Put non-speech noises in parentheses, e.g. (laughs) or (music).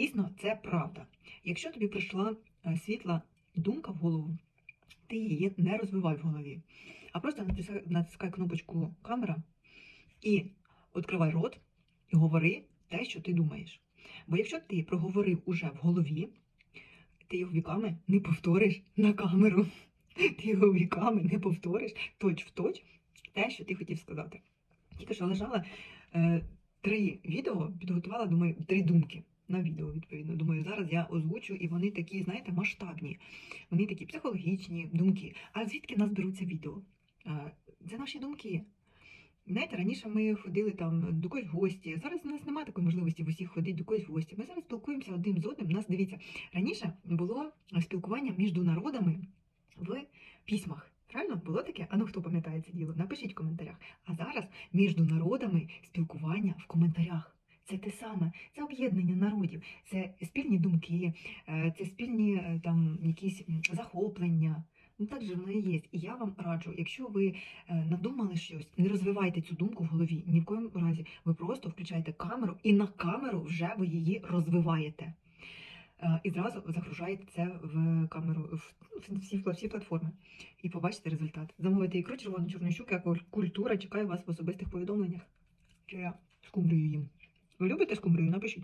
дійсно це правда. Якщо тобі прийшла е, світла думка в голову, ти її не розвивай в голові, а просто натискай, кнопочку камера і відкривай рот і говори те, що ти думаєш. Бо якщо ти проговорив уже в голові, ти його віками не повториш на камеру. (laughs) Ти його віками не повториш точ в точ те, що ти хотів сказати. Тільки що лежала е, три відео, підготувала, думаю, три думки на відео, відповідно. Думаю, зараз я озвучу, і вони такі, знаєте, масштабні. Вони такі психологічні думки. А звідки нас беруться відео? Це наші думки. Знаєте, раніше ми ходили там до когось в гості. Зараз у нас немає такої можливості в усіх ходити до когось в гості. Ми зараз спілкуємося один з одним. Нас дивіться, раніше було спілкування між народами в письмах. Правильно було таке? А ну хто пам'ятає це діло? Напишіть в коментарях. А зараз між народами спілкування в коментарях. Це те саме, це об'єднання народів, це спільні думки, е, це спільні е, там якісь захоплення. Ну так же воно і є. І я вам раджу, якщо ви е, надумали щось, не розвивайте цю думку в голові. Ні в коєму разі. Ви просто включаєте камеру, і на камеру вже ви її розвиваєте. І зразу загружаєте це в камеру в в всі, всі платформи. І побачите результат. Замовити ікру червону чорну як культура чекає вас в особистих повідомленнях. Чи я скумбрію їм. Ви любите скумбрію? Напишіть.